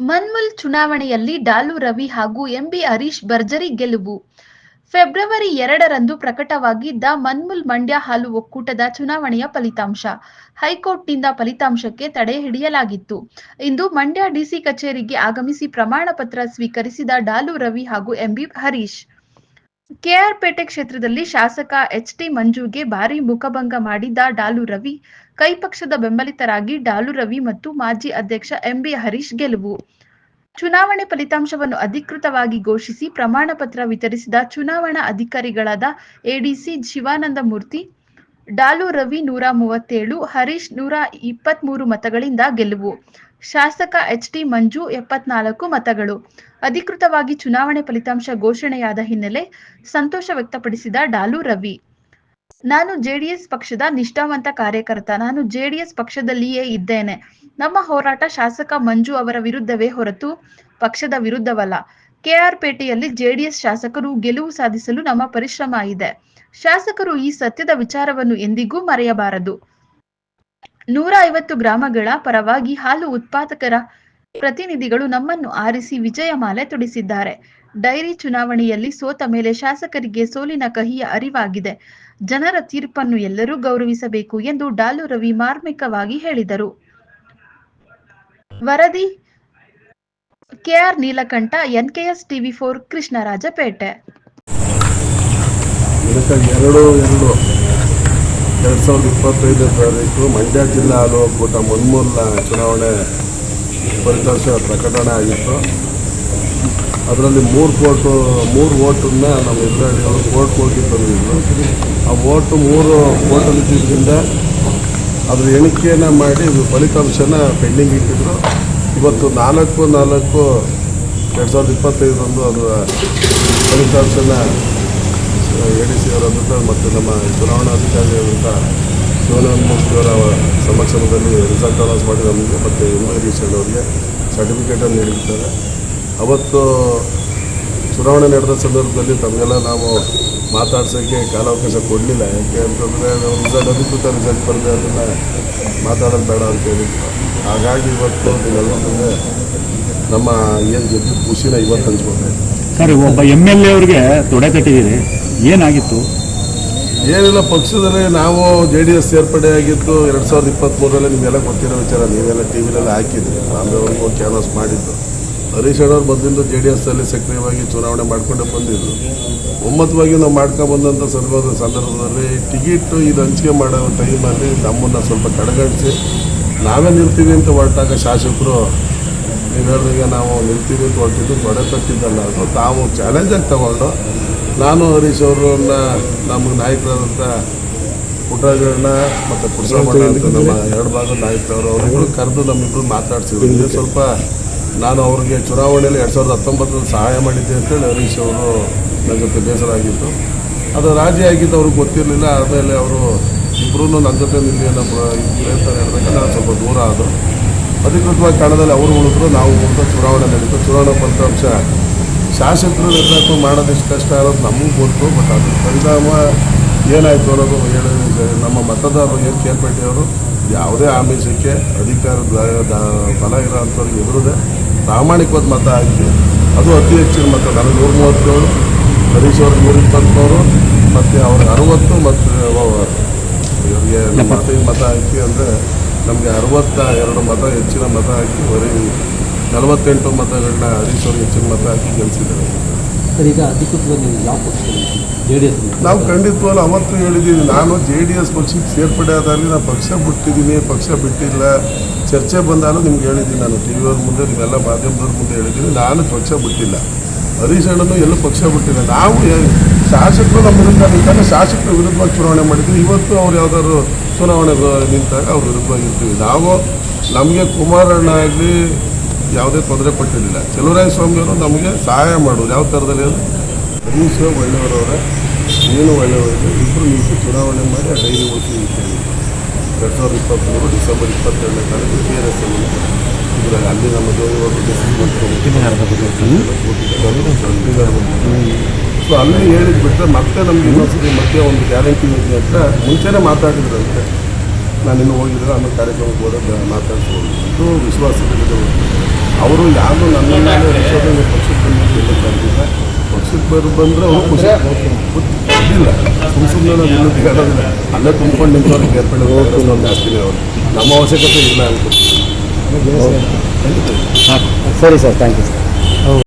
ಮನ್ಮುಲ್ ಚುನಾವಣೆಯಲ್ಲಿ ಡಾಲು ರವಿ ಹಾಗೂ ಎಂಬಿ ಹರೀಶ್ ಭರ್ಜರಿ ಗೆಲುವು. ಫೆಬ್ರವರಿ ಎರಡರಂದು ಪ್ರಕಟವಾಗಿದ್ದ ಮನ್ಮುಲ್ ಮಂಡ್ಯ ಹಾಲು ಒಕ್ಕೂಟದ ಚುನಾವಣೆಯ ಫಲಿತಾಂಶ. ಹೈಕೋರ್ಟ್ನಿಂದ ಫಲಿತಾಂಶಕ್ಕೆ ತಡೆ ಹಿಡಿಯಲಾಗಿತ್ತು. ಇಂದು ಮಂಡ್ಯ ಡಿಸಿ ಕಚೇರಿಗೆ ಆಗಮಿಸಿ ಪ್ರಮಾಣ ಪತ್ರ ಸ್ವೀಕರಿಸಿದ ಡಾಲು ರವಿ ಹಾಗೂ ಎಂಬಿ ಹರೀಶ್. ಕೆಆರ್ಪೇಟೆ ಕ್ಷೇತ್ರದಲ್ಲಿ ಶಾಸಕ ಎಚ್ ಟಿ ಮಂಜುಗೆ ಭಾರಿ ಮುಖಭಂಗ ಮಾಡಿದ್ದ ಡಾಲು ರವಿ, ಕೈಪಕ್ಷದ ಬೆಂಬಲಿತರಾಗಿ ಡಾಲು ರವಿ ಮತ್ತು ಮಾಜಿ ಅಧ್ಯಕ್ಷ ಎಂಬಿ ಹರೀಶ್ ಗೆಲುವು. ಚುನಾವಣೆ ಫಲಿತಾಂಶವನ್ನು ಅಧಿಕೃತವಾಗಿ ಘೋಷಿಸಿ ಪ್ರಮಾಣ ಪತ್ರ ವಿತರಿಸಿದ ಚುನಾವಣಾ ಅಧಿಕಾರಿಗಳಾದ ಎಡಿಸಿ ಶಿವಾನಂದ ಮೂರ್ತಿ, ಡಾಲು ರವಿ ನೂರ ಮೂವತ್ತೇಳು, ಹರೀಶ್ ನೂರ ಇಪ್ಪತ್ಮೂರು ಮತಗಳಿಂದ ಗೆಲುವು. ಶಾಸಕ ಎಚ್ಡಿ ಮಂಜು ಎಪ್ಪತ್ನಾಲ್ಕು ಮತಗಳು. ಅಧಿಕೃತವಾಗಿ ಚುನಾವಣೆ ಫಲಿತಾಂಶ ಘೋಷಣೆಯಾದ ಹಿನ್ನೆಲೆ ಸಂತೋಷ ವ್ಯಕ್ತಪಡಿಸಿದ ಡಾಲು ರವಿ. ನಾನು ಜೆಡಿಎಸ್ ಪಕ್ಷದ ನಿಷ್ಠಾವಂತ ಕಾರ್ಯಕರ್ತ. ನಾನು ಜೆಡಿಎಸ್ ಪಕ್ಷದಲ್ಲಿಯೇ ಇದ್ದೇನೆ. ನಮ್ಮ ಹೋರಾಟ ಶಾಸಕ ಮಂಜು ಅವರ ವಿರುದ್ಧವೇ ಹೊರತು ಪಕ್ಷದ ವಿರುದ್ಧವಲ್ಲ. ಕೆಆರ್ಪೇಟೆಯಲ್ಲಿ ಜೆಡಿಎಸ್ ಶಾಸಕರು ಗೆಲುವು ಸಾಧಿಸಲು ನಮ್ಮ ಪರಿಶ್ರಮ ಇದೆ. ಶಾಸಕರು ಈ ಸತ್ಯದ ವಿಚಾರವನ್ನು ಎಂದಿಗೂ ಮರೆಯಬಾರದು. ನೂರ ಐವತ್ತು ಗ್ರಾಮಗಳ ಪರವಾಗಿ ಹಾಲು ಉತ್ಪಾದಕರ ಪ್ರತಿನಿಧಿಗಳು ನಮ್ಮನ್ನು ಆರಿಸಿ ವಿಜಯಮಾಲೆ ತೊಡಿಸಿದ್ದಾರೆ. ಡೈರಿ ಚುನಾವಣೆಯಲ್ಲಿ ಸೋತ ಮೇಲೆ ಶಾಸಕರಿಗೆ ಸೋಲಿನ ಕಹಿಯ ಅರಿವಾಗಿದೆ. ಜನರ ತೀರ್ಪನ್ನು ಎಲ್ಲರೂ ಗೌರವಿಸಬೇಕು ಎಂದು ಡಾಲು ರವಿ ಮಾರ್ಮಿಕವಾಗಿ ಹೇಳಿದರು. ವರದಿ, KR Neelakanta, NKS TV four, Krishnarajpet. ಎರಡು ಸಾವಿರದ ಇಪ್ಪತ್ತೈದನೇ ತಾರೀಕು ಮಂಡ್ಯ ಜಿಲ್ಲಾ ಹಾಲು ಒಕ್ಕೂಟ ಮುನ್ಮೂಲ ಚುನಾವಣೆ ಫಲಿತಾಂಶ ಪ್ರಕಟಣೆ ಆಗಿತ್ತು. ಅದರಲ್ಲಿ ಮೂರು ಕೋಟು, ಮೂರು ಓಟನ್ನ ನಮ್ಮ ಎದುರಾಳಿಗಳು ಕೋಟ್ ಹೋಗಿ ತಂದಿದ್ರು. ಆ ಓಟು ಮೂರು ಕೋಟಲ್ಲಿ ಇದ್ದಿದ್ದರಿಂದ ಅದ್ರ ಎಣಿಕೆಯನ್ನು ಮಾಡಿ ಫಲಿತಾಂಶನ ಪೆಂಡಿಂಗ್ ಇಟ್ಟಿದ್ರು. ಇವತ್ತು ನಾಲ್ಕು ನಾಲ್ಕು ಎರಡು ಸಾವಿರದ ಇಪ್ಪತ್ತೈದರಂದು ಅದರ ಫಲಿತಾಂಶನ ಎ ಡಿ ಸಿ ಅವರ ಮತ್ತು ನಮ್ಮ ಚುನಾವಣಾಧಿಕಾರಿಯಾದಂಥ ಶಿವನಮೂರ್ತಿಯವರ ಸಮಕ್ಷಮದಲ್ಲಿ ರಿಸಲ್ಟ್ ಅನೌನ್ಸ್ ಮಾಡಿ ನಮಗೆ ಮತ್ತು ಎಂ ಐ ಅವರಿಗೆ ಸರ್ಟಿಫಿಕೇಟನ್ನು ನೀಡಿದ್ದಾರೆ. ಅವತ್ತು ಚುನಾವಣೆ ನಡೆದ ಸಂದರ್ಭದಲ್ಲಿ ತಮಗೆಲ್ಲ ನಾವು ಮಾತಾಡ್ಸೋಕ್ಕೆ ಕಾಲಾವಕಾಶ ಕೊಡಲಿಲ್ಲ. ಯಾಕೆ ಅಂತಂದರೆ ರಿಸಲ್ಟ್ ಅಧಿಕೃತ ರಿಸಲ್ಟ್ ಬಂದರೆ ಅದನ್ನು ಮಾತಾಡೋದು ಬೇಡ ಅಂತ ಹೇಳಿದ್ರು. ಹಾಗಾಗಿ ಇವತ್ತು ನೀವೆಲ್ಲರ ನಮ್ಮ ಏನು ಗೆದ್ದು ಖುಷಿನ ಇವತ್ತು ಹಂಚ್ಕೊಳ್ತಾ. ಸರ್, ಒಬ್ಬ ಎಂ ಎಲ್ ಎ ಅವ್ರಿಗೆ ತೊಡೆ ತಟ್ಟಿದ್ದೀರಿ ಏನಾಗಿತ್ತು? ಏನಿಲ್ಲ, ಪಕ್ಷದಲ್ಲಿ ನಾವು ಜೆ ಡಿ ಎಸ್ ಸೇರ್ಪಡೆಯಾಗಿದ್ದು ಎರಡು ಸಾವಿರದ ಇಪ್ಪತ್ತ್ಮೂರರಲ್ಲಿ ನಿಮಗೆಲ್ಲ ಗೊತ್ತಿರೋ ವಿಚಾರ, ನೀವೆಲ್ಲ ಟಿ ವಿಲೆಲ್ಲ ಹಾಕಿದ್ರಿ. ಆಮೇಲೆ ಕ್ಯಾನ್ವಾಸ್ ಮಾಡಿದ್ದು. ಹರೀಶ್ ಅಣ್ಣವ್ರು ಬಂದಿದ್ದು ಜೆ ಡಿ ಎಸ್ಸಲ್ಲಿ ಸಕ್ರಿಯವಾಗಿ ಚುನಾವಣೆ ಮಾಡಿಕೊಂಡು ಬಂದಿದ್ರು. ಒಮ್ಮತವಾಗಿ ನಾವು ಮಾಡ್ಕೊಂಡ್ಬಂದಂಥ ಸಂದರ್ಭದ ಸಂದರ್ಭದಲ್ಲಿ ಟಿಕೆಟ್ ಇದು ಹಂಚಿಕೆ ಮಾಡೋ ಟೈಮಲ್ಲಿ ನಮ್ಮನ್ನು ಸ್ವಲ್ಪ ಕಡೆಗಣಿಸಿ, ನಾವೇ ನಿಲ್ತೀವಿ ಅಂತ ಹೊರಟಾಗ ಶಾಸಕರು, ನೀವು ಹೇಳಿದಾಗ ನಾವು ನಿಲ್ತೀವಿ ಅಂತ ಹೊರಟಿದ್ದು, ತೊಡೆ ತಟ್ಟಿದ್ದಲ್ಲ. ಅದು ತಾವು ಚಾಲೆಂಜಾಗಿ ತಗೊಂಡು ನಾನು ಹರೀಶ್ ಅವರನ್ನ ನಮಗೆ ನಾಯಕರಾದಂಥ ಪುಟ್ರಾಜಣ್ಣ ಮತ್ತು ಪುರುಷಮಣ್ಣ ಅಂತ ನಮ್ಮ ಎರಡು ಭಾಗದ ನಾಯಕರವರು ಅವರಿಬ್ಬರು ಕರೆದು ನಮ್ಮಿಬ್ಬರು ಮಾತಾಡ್ಸಿದ್ರು. ಸ್ವಲ್ಪ ನಾನು ಅವ್ರಿಗೆ ಚುನಾವಣೆಯಲ್ಲಿ ಎರಡು ಸಾವಿರದ ಹತ್ತೊಂಬತ್ತರಲ್ಲಿ ಸಹಾಯ ಮಾಡಿದ್ದೆ ಅಂತೇಳಿ ಹರೀಶ್ ಅವರು ನನ್ನ ಜೊತೆ ಬೇಸರ ಆಗಿತ್ತು ಅದು ರಾಜಿ ಆಗಿದ್ದು ಅವ್ರಿಗೆ ಗೊತ್ತಿರಲಿಲ್ಲ ಆಮೇಲೆ ಅವರು ಇಬ್ಬರೂ ನನ್ನ ಜೊತೆ ನಿಲ್ಲಿ ನಮ್ಮ ಇಬ್ಬರು ಪ್ರಯತ್ನ ನಾನು ಸ್ವಲ್ಪ ದೂರ ಆದರು ಅಧಿಕೃತವಾಗಿ ಕಣದಲ್ಲಿ ಅವರು ಉಳಿದ್ರು ನಾವು ಉಳಿದು ಚುನಾವಣೆ ನಡೀತು. ಚುನಾವಣಾ ಫಲಿತಾಂಶ ಶಾಸಕರು ನಿರ್ಣಯ ಮಾಡೋದಿಷ್ಟು ಕಷ್ಟ ಇರೋದು ನಮಗೂ ಗೊತ್ತು ಬಟ್ ಅದ್ರ ಪರಿಣಾಮ ಏನಾಯಿತು ಅನ್ನೋದು ಹೇಳಿ ನಮ್ಮ ಮತದಾರರು ಏನು ಕೇಳ್ಪಟ್ಟಿಯವರು ಯಾವುದೇ ಆಮಿಷಕ್ಕೆ ಅಧಿಕಾರ ಬಲ ಇರೋ ಅಂಥವ್ರಿಗೆ ಎದುರದೆ ಪ್ರಾಮಾಣಿಕವಾದ ಮತ ಹಾಕಿ, ಅದು ಅತಿ ಹೆಚ್ಚಿನ ಮತ ನನಗೆ ನೂರ ಮೂವತ್ತೇಳು ಹರೀಶ್ ಅವ್ರಿಗೆ ನೂರ ಇಪ್ಪತ್ತ್ಮೂರು ಮತ್ತು ಅವ್ರಿಗೆ ಅರುವತ್ತು ಮತ್ತು ಇವರಿಗೆ ಮತ ಮತ ಹಾಕಿ ಅಂದರೆ ನಮಗೆ ಅರವತ್ತ ಎರಡು ಮತ, ಹೆಚ್ಚಿನ ಮತ ಹಾಕಿ ಬರೀ ನಲವತ್ತೆಂಟು ಮತಗಳನ್ನ ಹರೀಶ್ ಅವ್ರಿಗೆ ಹೆಚ್ಚಿನ ಮತ ಹಾಕಿ ಗೆಲ್ಲಿಸಿದ್ದಾರೆ ಸರ್ ಈಗ ಅಧಿಕೃತವಾಗಿ ನೀವು ಯಾವ ಪಕ್ಷದಲ್ಲಿ ಜೆ ಡಿ ಎಸ್ ನಾವು ಖಂಡಿತವಾಗ್ಲೂ ಅವತ್ತು ಹೇಳಿದ್ದೀನಿ ನಾನು ಜೆ ಡಿ ಎಸ್ ಪಕ್ಷಕ್ಕೆ ಸೇರ್ಪಡೆ ಆದಾಗಲಿ ನಾನು ಪಕ್ಷ ಬಿಟ್ಟಿದ್ದೀನಿ ಪಕ್ಷ ಬಿಟ್ಟಿಲ್ಲ. ಚರ್ಚೆ ಬಂದಾಗಲೂ ನಿಮ್ಗೆ ಹೇಳಿದ್ದೀನಿ ನಾನು ಟಿ ವಿಯವ್ರ ಮುಂದೆ ನಿಮ್ಮೆಲ್ಲ ಮಾಧ್ಯಮದವ್ರ ಮುಂದೆ ಹೇಳಿದ್ದೀನಿ ನಾನು ಪಕ್ಷ ಬಿಟ್ಟಿಲ್ಲ. ಹರೀಶ್ ಅಣ್ಣನು ಎಲ್ಲೂ ಪಕ್ಷ ಬಿಟ್ಟಿಲ್ಲ. ನಾವು ಶಾಸಕರು ನಮ್ಮ ವಿರುದ್ಧ ನಿಂತಾಗ ಶಾಸಕರ ವಿರುದ್ಧವಾಗಿ ಚುನಾವಣೆ ಮಾಡಿದ್ವಿ. ಇವತ್ತು ಅವ್ರು ಯಾವ್ದಾದ್ರು ಚುನಾವಣೆ ನಿಂತಾಗ ಅವ್ರ ವಿರುದ್ಧವಾಗಿರ್ತೀವಿ ನಾವು ನಮಗೆ ಕುಮಾರಣ್ಣ ಆಗಲಿ ಯಾವುದೇ ತೊಂದರೆ ಕೊಟ್ಟಿರಲಿಲ್ಲ. ಚೆಲುವರಾಯ ಸ್ವಾಮಿಯವರು ನಮಗೆ ಸಹಾಯ ಮಾಡೋದು ಯಾವ ಥರದಲ್ಲಿ ಅಂದರೆ ಹರೀಶ್ ಒಳ್ಳೆಯವರವರೇ ನೀನು ಒಳ್ಳೆಯವರಿಗೆ ಇಬ್ಬರು ನಿಂತು ಚುನಾವಣೆ ಮಾಡಿ ಆ ಡೈರಿ ಓಸಿ ಕೇಳಿ ಎರಡು ಸಾವಿರದ ಇಪ್ಪತ್ತ್ಮೂರು ಡಿಸೆಂಬರ್ ಇಪ್ಪತ್ತೆರಡನೇ ತಾರೀಕು ಕೆ ಆರ್ ಎಸ್ ಇದರಲ್ಲಿ ಅಲ್ಲಿ ನಮ್ಮ ಸೊ ಅಲ್ಲೇ ಹೇಳಿದ್ಬಿಟ್ರೆ ಮತ್ತೆ ನಮ್ಗೆ ಇನ್ನೊಂದ್ಸತಿ ಮತ್ತೆ ಒಂದು ಗ್ಯಾರಂಟಿ ಇದೆ ಅಂತ ಮುಂಚೆನೇ ಮಾತಾಡಿದ್ರಂತೆ ನಾನು ಇನ್ನೂ ಹೋಗಿದ್ರೆ ಆಮೇಲೆ ಕಾರ್ಯಕ್ರಮಕ್ಕೆ ಹೋದಾಗ ಮಾತಾಡ್ಸ್ಬೋದು ಇದು ವಿಶ್ವಾಸವಿಲ್ಲದೆ ಅವರು ಯಾರು ನನ್ನ ಪಕ್ಷದಲ್ಲಿ ಪಕ್ಷಕ್ಕೆ ಬರ್ ಬಂದರೆ ಅವರು ಖುಷಿ ಇಲ್ಲ. ಸುಮ್ಮ ಸುಮ್ಮನೆ ನಾವು ಇನ್ನೂ ಹೇಳೋದಿಲ್ಲ ಅಲ್ಲೇ ತುಂಬ್ಕೊಂಡು ನಿಂತವ್ರಿಗೆ ಬೇರ್ಪಡೆ ಹೋಗೋದು ಹಾಕ್ತೀನಿ ಅವರು. ನಮ್ಮ ಅವಶ್ಯಕತೆ ಇಲ್ಲ ಅಂತ ಸರಿ ಸರ್ ಥ್ಯಾಂಕ್ ಯು ಸರ್